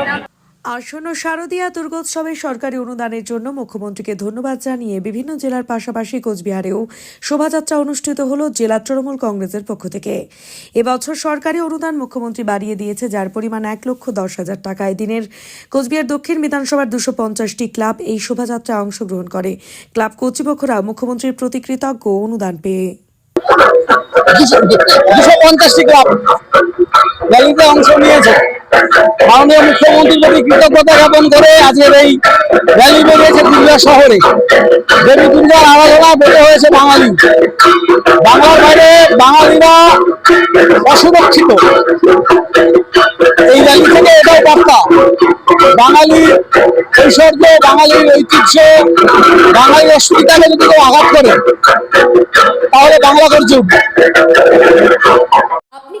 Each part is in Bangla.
হ্যাঁ। আসন্ন শারদীয়া দুর্গোৎসবে সরকারি অনুদানের জন্য মুখ্যমন্ত্রীকে ধন্যবাদ জানিয়ে বিভিন্ন জেলার পাশাপাশি কোচবিহারেও শোভাযাত্রা অনুষ্ঠিত হল জেলা তৃণমূল কংগ্রেসের পক্ষ থেকে। এবছর সরকারি অনুদান মুখ্যমন্ত্রী বাড়িয়ে দিয়েছে, যার পরিমাণ এক লক্ষ দশ হাজার টাকা এদিনের কোচবিহার দক্ষিণ বিধানসভার দুশো পঞ্চাশটি ক্লাব এই শোভাযাত্রায় অংশগ্রহণ করে। ক্লাব কর্তৃপক্ষরা মুখ্যমন্ত্রীর প্রতি কৃতজ্ঞ অনুদান পেয়ে। অংশ নিয়েছে। মাননীয় মুখ্যমন্ত্রীর প্রতি কৃতজ্ঞতা জ্ঞাপন করে এই র্যালি বেরিয়েছে পুরুলিয়া শহরে। দেবী আরাধনা বেড়ে হয়েছে বাঙালি। বাংলার বাঙালিরা অসুরক্ষিত। এই র্যালি থেকে এটাই বার্তা। বাঙালি ঐশ্বর্য, বাঙালির ঐতিহ্য বাঙালির অস্মিতাকে যদি কেউ আঘাত করে, তাহলে বাংলা করছে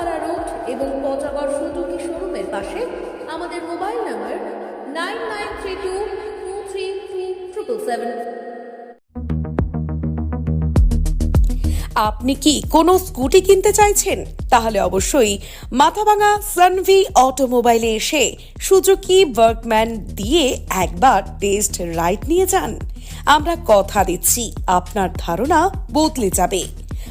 থানাপাড়া রোড এবং পচাগড় সুজুকি শোরুমের পাশে আমাদের mobile number nine nine three two two three three triple seven. আপনি কি কোনো স্কুটি কিনতে চাইছেন? তাহলে অবশ্যই মাথাভাঙা সানভি অটোমোবাইলে এসে সুজুকি ওয়ার্কম্যান দিয়ে একবার টেস্ট রাইড নিয়ে যান। আমরা কথা দিচ্ছি, আপনার ধারণা বদলে যাবে।